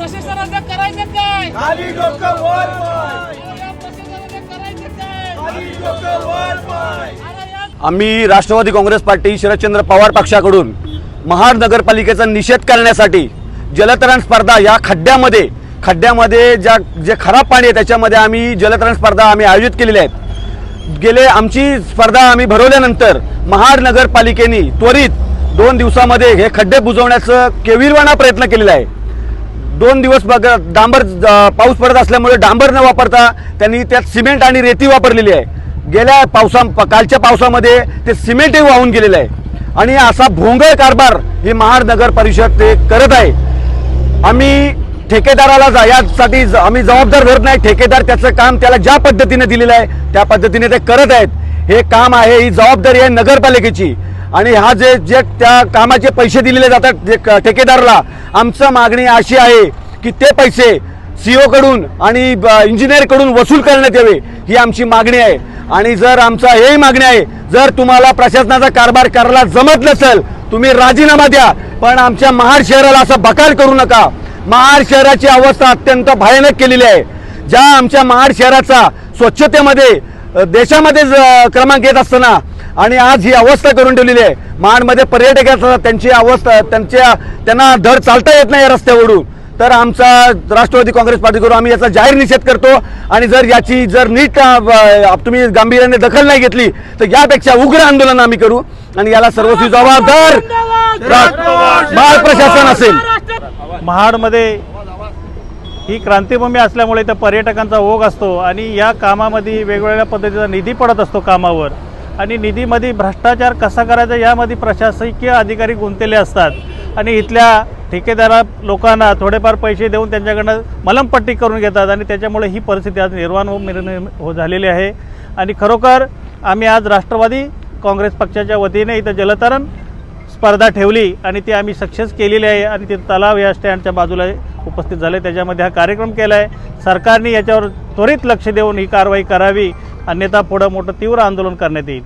प्रशासनाचं करायचं काय? खाली डोकं वर पाय. अरे या प्रशासनाचं करायचं काय? खाली डोकं वर पाय. अरे या आम्ही राष्ट्रवादी काँग्रेस पार्टी शरदचंद्र पवार पक्षाकडून महाड नगरपालिकेचा निषेध करण्यासाठी जलतरण स्पर्धा या खड्ड्यामध्ये खड्ड्यामध्ये ज्या जे खराब पाणी आहे त्याच्यामध्ये आम्ही जलतरण स्पर्धा आम्ही आयोजित केलेल्या आहेत. गेले आमची स्पर्धा आम्ही भरवल्यानंतर महाड नगरपालिकेने त्वरित दोन दिवसामध्ये हे खड्डे बुजवण्याचं केविलवाणा प्रयत्न केलेला आहे. दोन दिवस बघ डांबर पाऊस पडत असल्यामुळे डांबर न वापरता त्यांनी त्यात सिमेंट आणि रेती वापरलेली आहे. गेल्या पावसा कालच्या पावसामध्ये ते सिमेंटही वाहून गेलेलं आहे. आणि असा भोंगळ कारभार ही महानगर परिषद ते करत आहे. आम्ही ठेकेदाराला जा यासाठी ज- आम्ही जबाबदार धरत नाही. ठेकेदार त्याचं काम त्याला ज्या पद्धतीने दिलेलं आहे त्या पद्धतीने ते करत आहेत. हे काम आहे ही जबाबदारी आहे नगरपालिकेची. आणि हा जे जे त्या कामाचे पैसे दिलेले जातात जे ठेकेदारला ठेकेदाराला आमचं मागणी अशी आहे की ते पैसे सी ओकडून आणि ब- वसूल करण्यात यावे ही आमची मागणी आहे. आणि जर आमचा हेही मागणी आहे जर तुम्हाला प्रशासनाचा कारभार करायला जमत नसेल तुम्ही राजीनामा द्या पण आमच्या महाड शहराला असं बकार करू नका. महाड शहराची अवस्था अत्यंत भयानक केलेली आहे. ज्या आमच्या महाड शहराचा स्वच्छतेमध्ये देशामध्ये ज- क्रमांक येत असताना आणि आज ही अवस्था करून ठेवलेली आहे. महाडमध्ये पर्यटक त्यांची अवस्था त्यांच्या त्यांना धड चालता येत नाही या रस्त्यावरून. तर आमचा राष्ट्रवादी काँग्रेस पार्टीकडून आम्ही याचा जाहीर निषेध करतो आणि जर याची जर नीट तुम्ही गांभीर्याने दखल नाही घेतली तर यापेक्षा उग्र आंदोलन आम्ही करू आणि याला सर्वस्वी जबाबदार बाळ प्रशासन असेल. महाडमध्ये ही क्रांतीभूमी असल्यामुळे इथं पर्यटकांचा ओघ असतो आणि या कामामध्ये वेगवेगळ्या पद्धतीचा निधी पडत असतो कामावर. आणि निधीमध्ये भ्रष्टाचार कसा करायचा यामध्ये प्रशासकीय अधिकारी गुंतलेले असतात. आणि इथल्या ठेकेदारा लोकांना थोडेफार पैसे देऊन त्यांच्याकडनं मलमपट्टी करून घेतात आणि त्याच्यामुळे ही परिस्थिती आज निर्माण हो हो झालेली आहे. आणि खरोखर आम्ही आज राष्ट्रवादी काँग्रेस पक्षाच्या वतीने इथं जलतरण स्पर्धा ठेवली आणि ती आम्ही सक्सेस केलेली आहे आणि ते तलाव या स्टँडच्या बाजूला उपस्थित झाले. त्याच्यामध्ये हा कार्यक्रम केला आहे सरकारने याच्यावर त्वरित लक्ष देऊन ही कारवाई करावी. अन्यथा पुढं मोठं तीव्र आंदोलन करण्यात येईल.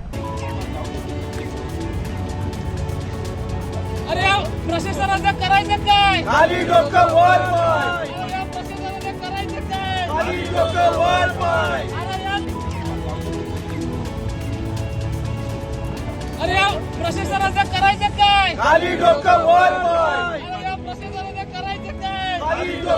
अरे या प्रशासनाचं करायचं काय? खाली डोकं वर पाय. अरे या